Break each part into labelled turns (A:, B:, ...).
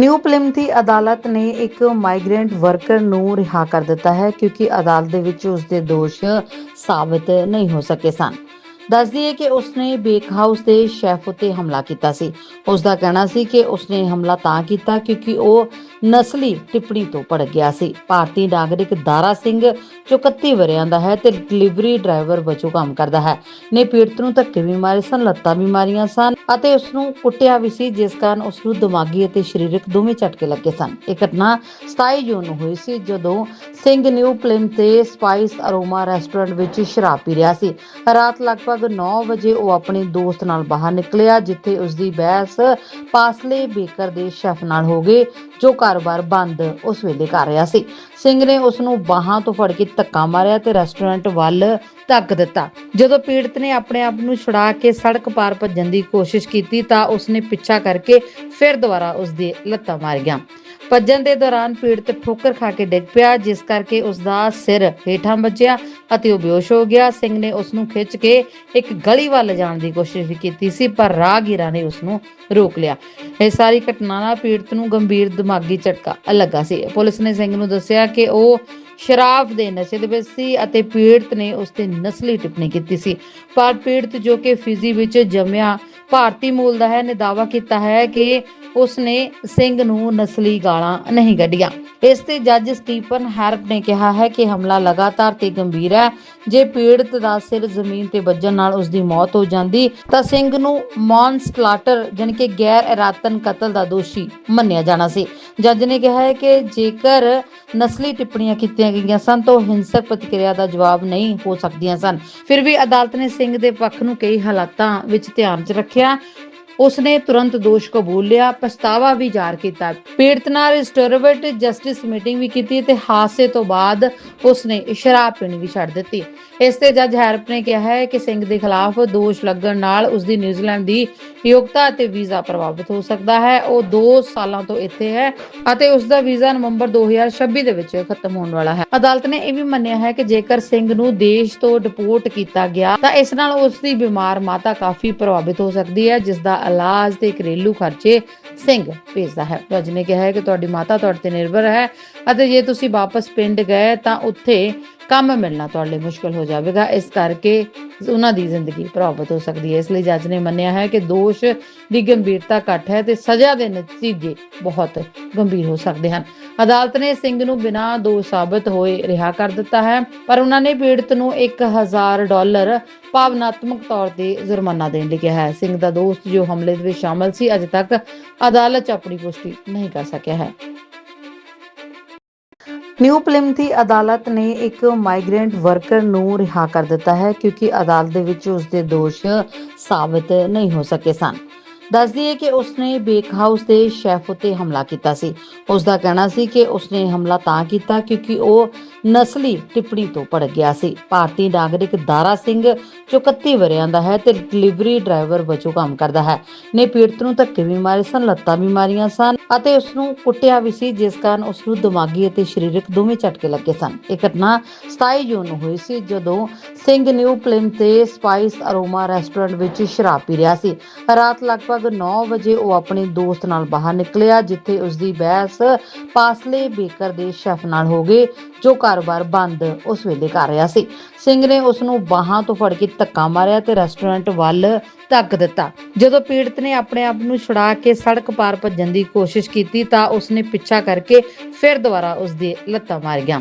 A: New ਪਲਿਮਥੀ ਅਦਾਲਤ ਨੇ ਇੱਕ ਮਾਈਗ੍ਰੈਂਟ ਵਰਕਰ ਨੂੰ ਰਿਹਾ ਕਰ ਦਿੱਤਾ ਹੈ ਕਿਉਂਕਿ ਅਦਾਲਤ ਦੇ ਵਿੱਚ ਉਸ ਦੇ ਦੋਸ਼ ਸਾਬਤ ਨਹੀਂ ਹੋ ਸਕੇ ਸਨ। ਦੱਸਦੀ ਹੈ ਕਿ ਉਸਨੇ ਬੇਕ ਹਾਊਸ ਦੇ ਸ਼ੈਫ ਉਤੇ ਹਮਲਾ ਕੀਤਾ ਸੀ। ਉਸ ਦਾ ਕਹਿਣਾ ਸੀ ਕਿ ਉਸਨੇ ਹਮਲਾ ਤਾਂ ਕੀਤਾ ਕਿਉਂਕਿ ਉਹ ਨਸਲੀ ਟਿੱਪਣੀ ਤੋਂ ਭੜਕ ਗਿਆ ਸੀ। ਭਾਰਤੀ ਨਾਗਰਿਕ ਦਾਰਾ ਸਿੰਘ ਜੋ 31 ਵਰਿਆਂ ਦਾ ਹੈ ਤੇ ਡਿਲੀਵਰੀ ਡਰਾਈਵਰ ਵਜੋਂ ਕੰਮ ਕਰਦਾ ਹੈ। ਨੇ ਪੀੜਤ ਨੂੰ ਧੱਕੇ ਵੀ ਮਾਰੇ ਸਨ, ਲੱਤਾਂ ਵੀ ਸਨ ਅਤੇ ਉਸ ਨੂੰ ਕੁੱਟਿਆ ਵੀ ਸੀ, ਜਿਸ ਕਾਰਨ ਉਸ ਨੂੰ ਦਿਮਾਗੀ ਅਤੇ ਸਰੀਰਕ ਦੋਵੇਂ ਝਟਕੇ ਲੱਗੇ ਸਨ। ਇਹ ਘਟਨਾ 27 ਜੂਨ ਨੂੰ ਹੋਈ ਸੀ, ਜਦੋਂ ਸਿੰਘ ਨਿਊ ਪਲਿਮ ਤੇ ਸਪਾਈਸ ਅਰੋਮਾ ਰੈਸਟੋਰੈਂਟ ਵਿੱਚ ਸ਼ਰਾਬ ਪੀ ਰਿਹਾ ਸੀ। ਰਾਤ ਲਗਭਗ 9 ਵਜੇ ਉਹ ਆਪਣੇ ਦੋਸਤ ਨਾਲ ਬਾਹਰ ਨਿਕਲਿਆ, ਜਿੱਥੇ ਉਸ ਦੀ ਬਹਿਸ ਪਾਸਲੇ ਬੇਕਰ ਦੇ ਸ਼ੈਫ ਨਾਲ ਹੋ ਗਈ। ਜੋ ਕਾਰੋਬਾਰ ਬੰਦ ਉਸ ਵੇਲੇ ਕਰ ਰਿਹਾ ਸੀ। ਸਿੰਘ ਨੇ ਉਸ ਨੂੰ ਬਾਹਾਂ ਤੋਂ ਫੜ ਕੇ ਧੱਕਾ ਮਾਰਿਆ ਤੇ ਰੈਸਟੋਰੈਂਟ ਵੱਲ ਧੱਕ ਦਿੱਤਾ। ਜਦੋਂ ਪੀੜਤ ਨੇ ਆਪਣੇ ਆਪ ਨੂੰ ਛੁਡਾ ਕੇ ਸੜਕ ਪਾਰ ਭੱਜਣ ਦੀ ਕੋਸ਼ਿਸ਼ ਕੀਤੀ ਤਾਂ ਉਸਨੇ ਪਿੱਛਾ ਕਰਕੇ ਫਿਰ ਦੁਬਾਰਾ ਉਸ ਦੀ ਲੱਤਾਂ ਮਾਰੀਆਂ। ਭੱਜਣ ਦੇ ਦੌਰਾਨ ਪੀੜਤ ਠੋਕਰ ਖਾ ਕੇ ਡਿੱਗ ਪਿਆ, ਜਿਸ ਕਰਕੇ ਉਸ ਦਾ ਸਿਰ ਹੇਠਾਂ ਵੱਜਿਆ ਅਤੇ ਉਹ ਬੇਹੋਸ਼ ਹੋ ਗਿਆ। ਸਿੰਘ ਨੇ ਉਸ ਨੂੰ ਖਿੱਚ ਕੇ ਇੱਕ ਗਲੀ ਵੱਲ ਜਾਣ ਦੀ ਕੋਸ਼ਿਸ਼ ਵੀ ਕੀਤੀ ਸੀ, ਪਰ ਰਾਹਗੀਰਾਂ ਨੇ ਉਸ ਨੂੰ ਰੋਕ ਲਿਆ। ਇਹ ਸਾਰੀ ਘਟਨਾ ਨਾਲ ਪੀੜਤ ਨੂੰ ਗੰਭੀਰ ਦਿਮਾਗੀ ਝਟਕਾ ਲੱਗਾ ਸੀ। ਪੁਲਿਸ ਨੇ ਸਿੰਘ ਨੂੰ ਦੱਸਿਆ ਕਿ ਉਹ ਸ਼ਰਾਬ ਦੇ ਨਸ਼ੇ ਦੇ ਵਿੱਚ ਸੀ ਅਤੇ ਪੀੜਤ ਨੇ ਉਸ ਤੇ ਨਸਲੀ ਟਿੱਪਣੀ ਕੀਤੀ ਸੀ। ਪਰ ਪੀੜਤ ਜੋ ਕਿ ਫਿਜ਼ੀ ਵਿੱਚ ਜੰਮਿਆ ਭਾਰਤੀ ਮੂਲ ਦਾ ਹੈ ਨੇ ਦਾਅਵਾ ਕੀਤਾ ਹੈ ਕਿ ਉਸ ਨੇ ਸਿੰਘ ਨੂੰ ਨਸਲੀ ਗਾਲਾਂ ਨਹੀਂ ਕੱਢੀਆਂ। ਇਸ ਤੇ ਜੱਜ ਸਟੀਫਨ ਹੈਰਪ ਨੇ ਕਿਹਾ ਹੈ ਕਿ ਹਮਲਾ ਲਗਾਤਾਰ ਤੇ ਗੰਭੀਰ ਹੈ। ਜੇ ਪੀੜਤ ਦਾ ਸਿਰ ਜ਼ਮੀਨ ਤੇ ਵੱਜਣ ਨਾਲ ਉਸ ਦੀ ਮੌਤ ਹੋ ਜਾਂਦੀ, ਤਾਂ ਸਿੰਘ ਨੂੰ ਮੌਨਸਟਲਾਟਰ ਜਾਣੀ ਕਿ ਗੈਰ ਇਰਾਤਨ ਕਤਲ ਦਾ ਦੋਸ਼ੀ ਮੰਨਿਆ ਜਾਣਾ ਸੀ। ਜੱਜ ਨੇ ਕਿਹਾ ਹੈ ਕਿ ਜੇਕਰ ਨਸਲੀ ਟਿੱਪਣੀਆਂ ਕੀਤੀਆਂ ਗਈਆਂ ਸਨ, ਤਾਂ ਉਹ ਹਿੰਸਕ ਪ੍ਰਤੀਕਿਰਿਆ ਦਾ ਜਵਾਬ ਨਹੀਂ ਹੋ ਸਕਦੀਆਂ ਸਨ। ਫਿਰ ਵੀ ਅਦਾਲਤ ਨੇ ਸਿੰਘ ਦੇ ਪੱਖ ਨੂੰ ਕਈ ਹਾਲਾਤਾਂ ਵਿੱਚ ਧਿਆਨ 'ਚ ਰੱਖਿਆ। રાખ્યા ਉਸਨੇ ਤੁਰੰਤ ਦੋਸ਼ ਕਬੂਲ ਲਿਆ, ਪਛਤਾਵਾ ਵੀ ਜ਼ਾਹਰ ਕੀਤਾ। ਪੀੜਤ ਨਾਲ ਰਿਸਟੋਰੇਟ ਜਸਟਿਸ ਮੀਟਿੰਗ ਵੀ ਕੀਤੀ ਤੇ ਹਾਦਸੇ ਤੋਂ ਬਾਅਦ ਉਸਨੇ ਸ਼ਰਾਬ ਪੀਣੀ ਵੀ ਛੱਡ ਦਿੱਤੀ। ਇਸ ਤੇ ਜੱਜ ਹੈਰਪ ਨੇ ਕਿਹਾ ਹੈ ਕਿ ਸਿੰਘ ਦੇ ਖਿਲਾਫ ਦੋਸ਼ ਲੱਗਣ ਨਾਲ ਉਸ ਦੀ ਨਿਊਜ਼ੀਲੈਂਡ ਦੀ ਯੋਗਤਾ ਅਤੇ ਵੀਜ਼ਾ ਪ੍ਰਭਾਵਿਤ ਹੋ ਸਕਦਾ ਹੈ। ਉਹ 2 ਸਾਲਾਂ ਤੋਂ ਇੱਥੇ ਹੈ ਅਤੇ ਉਸ ਦਾ ਵੀਜ਼ਾ ਨਵੰਬਰ 2026 ਦੇ ਵਿੱਚ ਖਤਮ ਹੋਣ ਵਾਲਾ ਹੈ। ਅਦਾਲਤ ਨੇ ਇਹ ਵੀ ਮੰਨਿਆ ਹੈ ਕਿ ਜੇਕਰ ਸਿੰਘ ਨੂੰ ਦੇਸ਼ ਤੋਂ ਡਿਪੋਰਟ ਕੀਤਾ ਗਿਆ ਤਾਂ ਇਸ ਨਾਲ ਉਸ ਦੀ ਬਿਮਾਰ ਮਾਤਾ ਕਾਫੀ ਪ੍ਰਭਾਵਿਤ ਹੋ ਸਕਦੀ ਹੈ ਜਿਸ ਦਾ ਇਲਾਜ ਤੇ ਘਰੇਲੂ ਖਰਚੇ ਸਿੰਘ ਭੇਜਦਾ ਹੈ। ਜੱਜ ਨੇ ਕਿਹਾ ਹੈ ਕਿ ਤੁਹਾਡੀ ਮਾਤਾ ਤੁਹਾਡੇ ਤੇ ਨਿਰਭਰ ਹੈ ਅਤੇ ਜੇ ਤੁਸੀਂ ਵਾਪਸ ਪਿੰਡ ਗਏ ਤਾਂ ਉੱਥੇ ਕੰਮ ਮਿਲਣਾ ਤੁਹਾਡੇ ਲਈ ਮੁਸ਼ਕਲ ਹੋ ਜਾਵੇਗਾ। ਇਸ ਕਰਕੇ ਉਹਨਾਂ ਦੀ ਜ਼ਿੰਦਗੀ ਪ੍ਰਭਾਵਿਤ ਹੋ ਸਕਦੀ ਹੈ। ਇਸ ਲਈ ਜੱਜ ਨੇ ਮੰਨਿਆ ਹੈ ਕਿ ਦੋਸ਼ ਦੀ ਗੰਭੀਰਤਾ ਘੱਟ ਹੈ ਤੇ ਸਜ਼ਾ ਦੇ ਨਤੀਜੇ ਬਹੁਤ ਗੰਭੀਰ ਹੋ ਸਕਦੇ ਹਨ। ਅਦਾਲਤ ਨੇ ਸਿੰਘ ਨੂੰ ਬਿਨਾਂ ਦੋਸ਼ ਸਾਬਤ ਹੋਏ ਰਿਹਾ ਕਰ ਦਿੱਤਾ ਹੈ, ਪਰ ਉਹਨਾਂ ਨੇ ਪੀੜਤ ਨੂੰ 1000 ਡਾਲਰ ਭਾਵਨਾਤਮਕ ਤੌਰ ਤੇ ਜੁਰਮਾਨਾ ਦੇਣ ਲਈ ਕਿਹਾ ਹੈ। ਸਿੰਘ ਦਾ ਦੋਸਤ ਜੋ ਹਮਲੇ ਵਿੱਚ ਸ਼ਾਮਲ ਸੀ, ਅਜੇ ਤੱਕ ਅਦਾਲਤ 'ਚ ਆਪਣੀ ਪੁਸ਼ਟੀ ਨਹੀਂ ਕਰ ਸਕਿਆ ਹੈ। ਨਿਊ ਪਲਿਮਥੀ ਅਦਾਲਤ ਨੇ ਇੱਕ ਮਾਈਗ੍ਰੈਂਟ ਵਰਕਰ ਨੂੰ ਰਿਹਾ ਕਰ ਦਿੱਤਾ ਹੈ ਕਿਉਂਕਿ ਅਦਾਲਤ ਦੇ ਵਿੱਚ ਉਸ ਦੇ ਦੋਸ਼ ਸਾਬਤ ਨਹੀਂ ਹੋ ਸਕੇ ਸਨ। ਦੱਸਦੀ ਹੈ ਕਿ ਉਸਨੇ ਬੇਕ ਹਾਊਸ ਦੇ ਸ਼ੈਫ ਉਤੇ ਹਮਲਾ ਕੀਤਾ ਸੀ। ਉਸ ਦਾ ਕਹਿਣਾ ਸੀ ਕਿ ਉਸਨੇ ਹਮਲਾ ਤਾਂ ਕੀਤਾ ਕਿਉਂਕਿ ਉਹ ਨਸਲੀ ਟਿੱਪਣੀ ਤੋਂ ਭੜਕ ਗਿਆ ਸੀ। ਭਾਰਤੀ ਨਾਗਰਿਕ ਦਾਰਾ ਸਿੰਘ ਜੋ 31 ਵਰਿਆਂ ਦਾ ਹੈ ਤੇ ਡਿਲੀਵਰੀ ਡਰਾਈਵਰ ਵਜੋਂ ਕੰਮ ਕਰਦਾ ਹੈ। ਨੇ ਪੀੜਤ ਨੂੰ ਧੱਕੇ ਵੀ ਮਾਰੇ ਸਨ, ਲੱਤਾਂ ਵੀ ਸਨ ਅਤੇ ਉਸ ਨੂੰ ਕੁੱਟਿਆ ਵੀ ਸੀ, ਜਿਸ ਕਾਰਨ ਉਸ ਨੂੰ ਦਿਮਾਗੀ ਅਤੇ ਸਰੀਰਕ ਦੋਵੇਂ ਝਟਕੇ ਲੱਗੇ ਸਨ। ਇਹ ਘਟਨਾ 27 ਜੂਨ ਨੂੰ ਹੋਈ ਸੀ, ਜਦੋਂ ਸਿੰਘ ਨਿਊ ਪਲਿਮ ਤੇ ਸਪਾਈਸ ਅਰੋਮਾ ਰੈਸਟੋਰੈਂਟ ਵਿੱਚ ਸ਼ਰਾਬ ਪੀ ਰਿਹਾ ਸੀ। ਰਾਤ ਲਗਭਗ 9 ਵਜੇ ਉਹ ਆਪਣੇ ਦੋਸਤ ਨਾਲ ਬਾਹਰ ਨਿਕਲਿਆ, ਜਿੱਥੇ ਉਸ ਦੀ ਬਹਿਸ ਪਾਸਲੇ ਬੇਕਰ ਦੇ ਸ਼ੈਫ ਨਾਲ ਹੋ ਗਈ, ਜੋ ਕਾਰੋਬਾਰ ਬੰਦ ਉਸ ਵੇਲੇ ਕਰ ਰਿਹਾ ਸੀ। ਸਿੰਘ ਨੇ ਉਸ ਨੂੰ ਬਾਹਾਂ ਤੋਂ ਫੜ ਕੇ ਧੱਕਾ ਮਾਰਿਆ ਤੇ ਰੈਸਟੋਰੈਂਟ ਵੱਲ ਧੱਕ ਦਿੱਤਾ। ਜਦੋਂ ਪੀੜਤ ਨੇ ਆਪਣੇ ਆਪ ਨੂੰ ਛੁਡਾ ਕੇ ਸੜਕ ਪਾਰ ਭੱਜਣ ਦੀ ਕੋਸ਼ਿਸ਼ ਕੀਤੀ ਤਾਂ ਉਸਨੇ ਪਿੱਛਾ ਕਰਕੇ ਫਿਰ ਦੁਬਾਰਾ ਉਸ ਦੀ ਲੱਤਾਂ ਮਾਰੀਆਂ।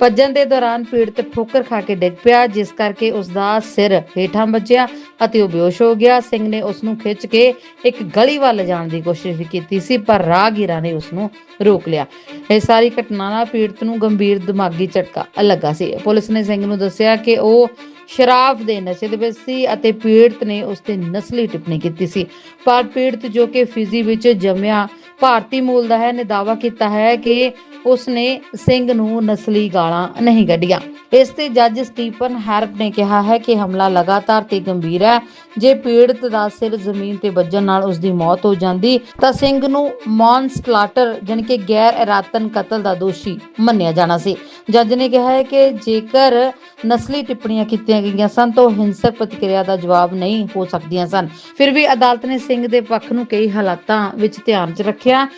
A: ਭੱਜਣ ਦੇ ਦੌਰਾਨ ਪੀੜਤ ਠੋਕਰ ਖਾ ਕੇ ਡਿੱਗ ਪਿਆ, ਜਿਸ ਕਰਕੇ ਉਸ ਦਾ ਸਿਰ ਹੇਠਾਂ ਵੱਜਿਆ ਅਤੇ ਉਹ ਬੇਹੋਸ਼ ਹੋ ਗਿਆ। ਸਿੰਘ ਨੇ ਉਸ ਨੂੰ ਖਿੱਚ ਕੇ ਇੱਕ ਗਲੀ ਵੱਲ ਜਾਣ ਦੀ ਕੋਸ਼ਿਸ਼ ਕੀਤੀ ਸੀ, ਪਰ ਰਾਹਗੀਰਾਂ ਨੇ ਉਸ ਨੂੰ ਰੋਕ ਲਿਆ। ਇਹ ਸਾਰੀ ਘਟਨਾ ਨਾਲ ਪੀੜਤ ਨੂੰ ਗੰਭੀਰ ਦਿਮਾਗੀ ਝਟਕਾ ਲੱਗਾ ਸੀ। ਪੁਲਿਸ ਨੇ ਸਿੰਘ ਨੂੰ ਦੱਸਿਆ ਕਿ ਉਹ ਸ਼ਰਾਬ ਦੇ ਨਸ਼ੇ ਦੇ ਵਿੱਚ ਸੀ ਅਤੇ ਪੀੜਤ ਨੇ ਉਸ ਤੇ ਨਸਲੀ ਟਿੱਪਣੀ ਕੀਤੀ ਸੀ। ਪਰ ਪੀੜਤ ਜੋ ਕਿ ਫਿਜ਼ੀ ਵਿੱਚ ਜੰਮਿਆ ਭਾਰਤੀ ਮੂਲ ਦਾ ਹੈ, ਨੇ ਦਾਅਵਾ ਕੀਤਾ ਹੈ ਕਿ ਉਸ ਨੇ ਸਿੰਘ ਨੂੰ ਨਸਲੀ ਗਾਲਾਂ ਨਹੀਂ ਕੱਢੀਆਂ। ਇਸ ਤੇ ਜੱਜ ਸਟੀਫਨ ਹੈਰਪ ਨੇ ਕਿਹਾ ਹੈ ਕਿ ਹਮਲਾ ਲਗਾਤਾਰ ਤੇ ਗੰਭੀਰ ਹੈ। ਜੇ ਪੀੜਤ ਦਾ ਸਿਰ ਜ਼ਮੀਨ ਤੇ ਵੱਜਣ ਨਾਲ ਉਸ ਦੀ ਮੌਤ ਹੋ ਜਾਂਦੀ, ਤਾਂ ਸਿੰਘ ਨੂੰ ਮੌਨਸਟਲਾਟਰ ਜਾਣੀ ਕਿ ਗੈਰ ਇਰਾਦਤਨ ਕਤਲ ਦਾ ਦੋਸ਼ੀ ਮੰਨਿਆ ਜਾਣਾ ਸੀ। ਜੱਜ ਨੇ ਕਿਹਾ ਹੈ ਕਿ ਜੇਕਰ ਨਸਲੀ ਟਿੱਪਣੀਆਂ ਕੀਤੀਆਂ ਗਈਆਂ ਸਨ, ਤਾਂ ਹਿੰਸਕ ਪ੍ਰਤੀਕਿਰਿਆ ਦਾ ਜਵਾਬ ਨਹੀਂ ਹੋ ਸਕਦੀਆਂ ਸਨ। ਫਿਰ ਵੀ ਅਦਾਲਤ ਨੇ ਸਿੰਘ ਦੇ ਪੱਖ ਨੂੰ ਕਈ ਹਾਲਾਤਾਂ ਵਿੱਚ ਧਿਆਨ 'ਚ ਰੱਖਿਆ।